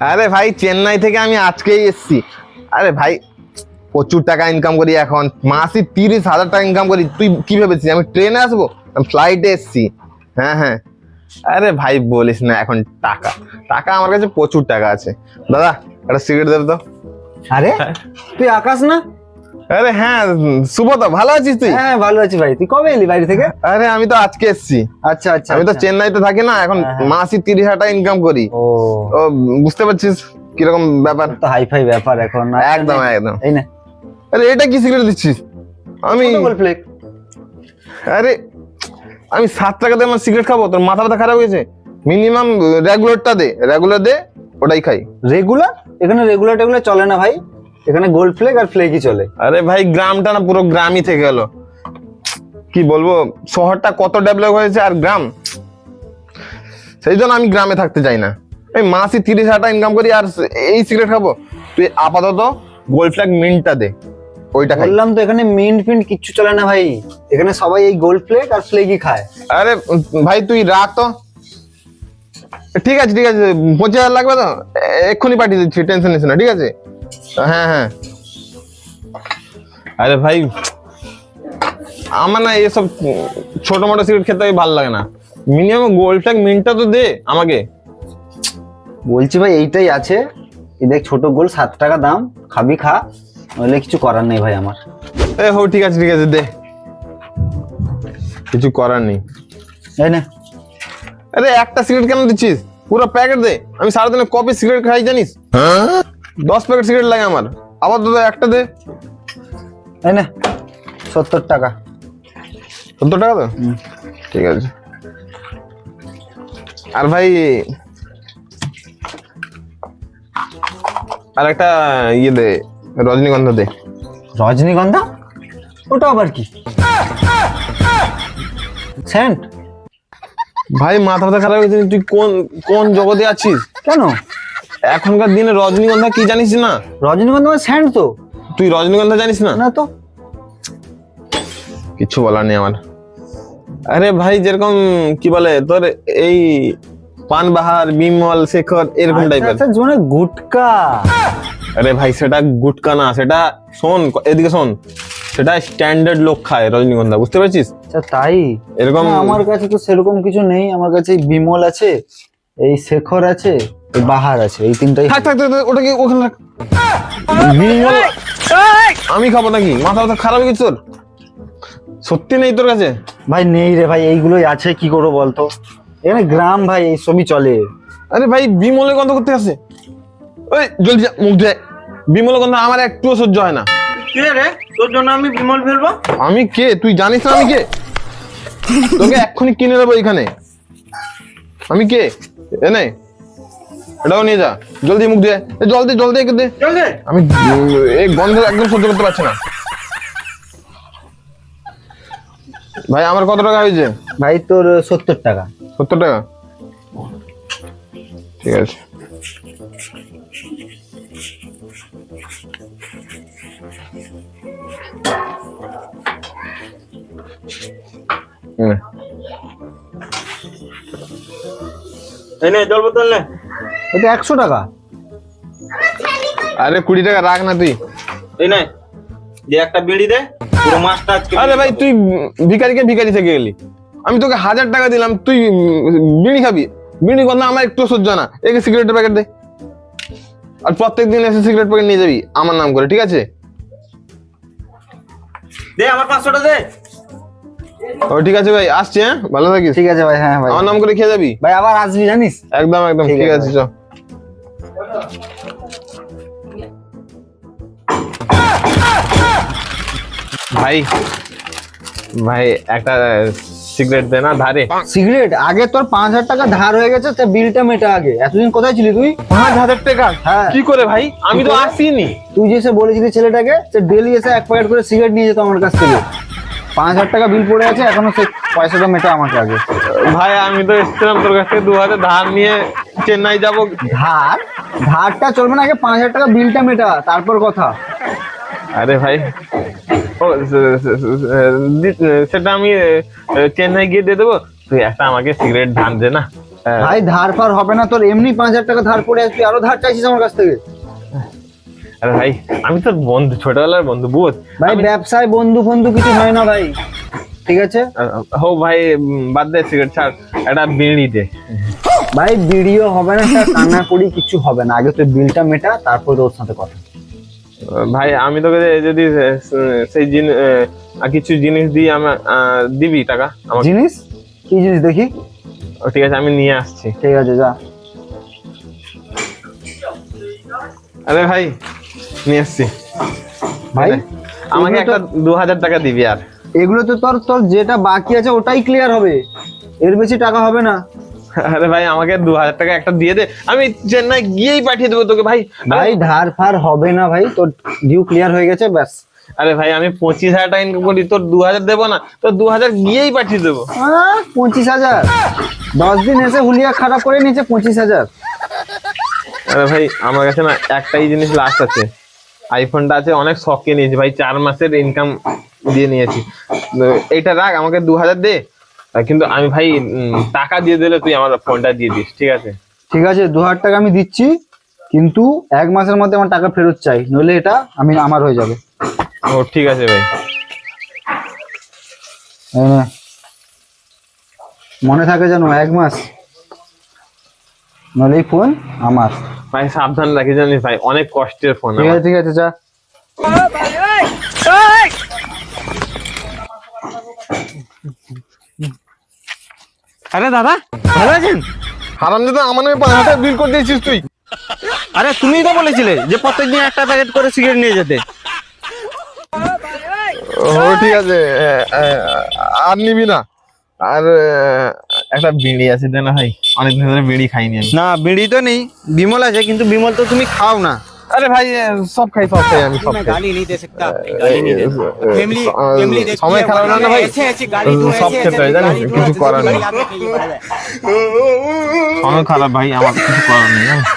আরে ভাই চেন্নাই থেকে আমি আজকেই এসছি। আরে ভাই প্রচুর টাকা ইনকাম করি এখন। মাসে তিরিশ হাজার টাকা ইনকাম করি। তুই কি ভেবেছিস? আমি ট্রেনে আসব? আমি ফ্লাইটে এসছি। হ্যাঁ হ্যাঁ। আরে ভাই বলিস না এখন টাকা। টাকা আমার কাছে প্রচুর টাকা আছে। দাদা একটা সিগারেট দেবে তো? আরে? তুই আকাশ না? আরে হ্যাঁ সুব্রত ভালো আছিস তুই? হ্যাঁ ভালো আছি ভাই। তুই কবে এলি বাইরে থেকে? আরে আমি তো আজকে এসেছি। আচ্ছা আচ্ছা আমি তো আচ্ছা। চেন্নাইতে থাকি না এখন হ্যাঁ, হ্যাঁ। তিরিশ হাজার টাকা ইনকাম করি। ও। বুঝতে পারছিস কীরকম ব্যাপার? তো হাই ফাই ব্যাপার এখন। একদম একদম। এই না। আরে এটা কি সিগারেট দিচ্ছিস? আমি আরে আমি সাত টাকাতে আমার সিগারেট খাব তোর মাথা ব্যথা খারাপ হয়েছে মিনিমাম রেগুলারটা দে রেগুলার দে ওটাই খাই। রেগুলার এখানে রেগুলার টেগুলার চলে না ভাই। এখানে গোল্ড ফ্লেক আর ফ্লেকই চলে। আরে ভাই গ্রামটা না পুরো গ্রামই থেকে গেল। কি বলব শহরটা কত ডেভেলপ হয়েছে আর গ্রাম? সেই জন্য আমি গ্রামে থাকতে চাই না। এই মাসে তিরিশ হাজার টাকা ইনকাম করি আর এই সিগারেট খাব। তুই আপাতত গোল্ড ফ্ল্যাগ মিন্টটা দে ওইটা খাই। বললাম তো এখানে মিন্ট ফিন্ট কিচ্ছু চলে না ভাই। এখানে সবাই এই গোল্ড ফ্লেক আর ফ্লেকই খায়। আরে ভাই তুই রাখ তো। ঠিক আছে ঠিক আছে পঁচিশ হাজার লাগবে তো? এক্ষুনি পাঠিয়ে দিচ্ছি টেনশন নিস না ঠিক আছে? হ্যাঁ হ্যাঁ। আরে ভাই আমার না এসব ছোট মোটো সিগারেট খেতে ভালো লাগে না। মিনিমাম গোল্ড ফ্ল্যাগ মিন্টটা তো দে আমাকে। বলছি ভাই এইটাই আছে। এই দেখ ছোট গোল সাত টাকা দাম। খাবি খা। নইলে কিছু করার নেই ভাই আমার। এ হো ঠিক আছে ঠিক আছে দে। কিছু করার নেই। এই না। আরে একটা সিগারেট কেন দিচ্ছিস? পুরো প্যাকেট দে। আমি সারাদিনে কপি সিগারেট খাই জানিস? দশ প্যাকেট সিগারেট লাগে আমার। আবার দাদা একটা দে। এই না সত্তর টাকা। সত্তর টাকা তো? ঠিক আছে। আর ভাই আর একটা ইয়ে দে রজনীগন্ধা দে। রজনীগন্ধা? ওটা আবার কি? সেন্ট? ভাই মাথা মাথা খারাপ হয়েছে তুই কোন কোন জগতে আছিস? কেন? এখনকার দিনে রজনীগন্ধা কি জানিস না? রজনীগন্ধা মানে সেন্ট তো। তুই রজনীগন্ধা জানিস না? না তো। কিছু বলার নেই আমার। আরে ভাই যেরকম কি বলে তোর এই পানবাহার বিমল শেখর এরকম আচ্ছা, টাইপের আচ্ছা মানে গুটকা। আরে ভাই সেটা গুটকা না সেটা শোন এদিকে শোন। সেটা স্ট্যান্ডার্ড লোক খায় রজনীগন্ধা বুঝতে পারছিস? আচ্ছা তাই? এরকম আমার কাছে তো সেরকম কিছু নেই। আমার কাছে এই বিমল আছে এই শেখর আছে বাহার আছে এই তিনটাই থাক থাক থাক, থাক, ওটা কি ওখানে রাখ। বিমল আমি খাব নাকি? মাথা মাথা খারাপ হয়ে গেছে তোর? সত্যি নেই তোর কাছে? ভাই নেই রে ভাই এইগুলোই আছে কি করব বলতো? এখানে গ্রাম ভাই এই সবই চলে। আরে ভাই বিমলের গন্ধ করতে আসে। ওই জলদি যা, মুখ ধুয়ে বিমলের গন্ধ আমার একটুও সহ্য হয় না। কে রে? তোর জন্য আমি বিমল ফেলব? আমি কে? তুই জানিস না আমি কে? তোকে এক্ষুনি কিনে দেবো এখানে। আমি কে? এ নে। এটাও নিয়ে যা। জলদি মুখ দিয়ে এ, জল দে জল দে একে দে। চল আমি এই গন্ধ একদম সহ্য করতে পারছি না। ভাই আমার কত টাকা হয়েছে? ভাই তোর সত্তর টাকা। সত্তর টাকা? ঠিক আছে। নে। এই নে জল বোতল নে। এটা একশো টাকা। আরে কুড়ি টাকা রাখ না তুই। এই নে যে একটা বিড়ি দে পুরো মাছটা আরে ভাই তুই ভিখারিকে ভিখারি থেকে গেলি আমি তোকে হাজার টাকা দিলাম তুই বিড়ি খাবি। বিড়ি কথা আমার একটু সহ্য না। একে সিগারেটের প্যাকেট দে। আর প্রত্যেক দিন এসে সিগারেট প্যাকেট নিয়ে যাবি আমার নাম করে ঠিক আছে? দে আমার পাঁচশোটা দে। ও ঠিক আছে ভাই আসছি হ্যাঁ? ভালো থাকিস? ঠিক আছে ভাই হ্যাঁ ভাই। আমার নাম করে খেয়ে যাবি? ভাই আবার আসবি জানিস? একদম একদম ঠিক আছে চ। ভাই ভাই একটা সিগারেট দে না ধারে। সিগারেট আগে তোর পাঁচ হাজার টাকা ধার হয়ে গেছে তা বিলটা মেটা আগে। এতদিন কোথায় ছিলি তুই? পাঁচ হাজার টাকা? হ্যাঁ। কি করে ভাই? আমি তো আসিনি। তুই যে এসে বলেছিলি ছেলেটাকে সে ডেলি এসে এক প্যাকেট করে সিগারেট নিয়ে যেত আমার কাছ থেকে। পাঁচ হাজার টাকা বিল পড়ে আছে এখনও সে পয়সাটা মেটা আমাকে আগে। ভাই আমি তো এসেছিলাম তোর কাছ থেকে দু হাজার ধার নিয়ে চেন্নাই যাব। ধার? ধারটা চলবে না আগে পাঁচ হাজার টাকা বিলটা মেটা তারপর কথা। আরে ভাই। ও সেটা আমি চেন্নাই গিয়ে দিয়ে দেবো। তুই একটা আমাকে সিগারেট ধান দে না। ভাই ধার ফার হবে না তোর এমনি পাঁচ হাজার টাকা ধার পড়ে আসবি আরও ধার চাইছিস আমার কাছ থেকে। আরে ভাই আমি তো বন্ধু ছোটবেলার বন্ধু বুঝ? ভাই ব্যবসায় বন্ধু বন্ধু কিছু হয় না ভাই ঠিক আছে? হো ভাই বাদ দে সিগারেট ছাড় একটা বিড়ি দে। ভাই ভিডিও হবে না স্যার কান্না করি কিছু হবে না। আগে তুই বিলটা মেটা তারপর তোর সাথে কথা। ভাই আমি তোকে যদি সেই জিনিস কিছু জিনিস দিই আমার আহ, দিবি টাকা? আমার জিনিস? কি জিনিস দেখি? ঠিক আছে আমি নিয়ে আসছি। ঠিক আছে যা। আরে ভাই নিয়ে আসছি। ভাই আমাকে একটা দু হাজার টাকা দিবি আর। এগুলো তো তোর তোর যেটা বাকি আছে ওটাই ক্লিয়ার হবে। এর বেশি টাকা হবে না। আরে ভাই আমাকে দু হাজার টাকা একটা দিয়ে দে। আমি চেন্নাই গিয়েই পাঠিয়ে দেবো তোকে ভাই। ভাই ধার ফার হবে না ভাই তোর ডিউ ক্লিয়ার হয়ে গেছে ব্যাস। আরে ভাই আমি পঁচিশ হাজার টাকা ইনকাম করি তোর দু হাজার দেবো না তোর দু হাজার গিয়েই পাঠিয়ে দেবো। আহ, পঁচিশ হাজার। দশ দিন এসে হুলিয়া খারাপ করে নিয়েছে পঁচিশ হাজার। আরে ভাই আমার কাছে না একটাই জিনিস লাস্ট আছে। আইফোনটা আছে অনেক শখে নিয়েছি ভাই চার মাসের ইনকাম দিয়ে নিয়েছি। তো এইটা রাখ আমাকে দু হাজার দে। কিন্তু আমি ভাই টাকা দিয়ে দিলে তুই আমার ফোনটা দিয়ে দিস ঠিক আছে? ঠিক আছে দু হাজার টাকা আমি দিচ্ছি কিন্তু এক মাসের মধ্যে আমার টাকা ফেরত চাই নইলে এটা আমি আমার হয়ে যাবে। ও ঠিক আছে ভাই। মনে থাকে যেন এক মাস নইলে ফোন আমার। ভাই সাবধান রাখি জানিস ভাই অনেক কষ্টের ফোন ঠিক আছে ঠিক আছে যা। আরে দাদা ভালো আছেন? হারাম তো আমার নামে পাঁচ হাজার বিল করে দিয়েছিস তুই। আরে তুমিই তো বলেছিলে যে প্রত্যেকদিন একটা প্যাকেট করে সিগারেট নিয়ে যেতে। ও ঠিক আছে আর নিবি না। আর একটা বিড়ি আছে দে না ভাই। অনেকদিন ধরে বিড়ি খাইনি না বিড়ি তো নেই বিমল আছে কিন্তু বিমল তো তুমি খাও না। আরে ভাই সব খাই সব খাই আমি সব খাই गाली नहीं दे सकता गाली नहीं दे फैमिली फैमिली देखती সময় है, খারাপ না না ভাই ऐसे ऐसे गाली दूं সব ऐसे খেতে ऐसे হয় জানিস गाली दूं কিছু ऐसे করার নেই गाली आपने कही है, पता है। সময় খারাপ ভাই আমার কিছু করার নেই জানিস?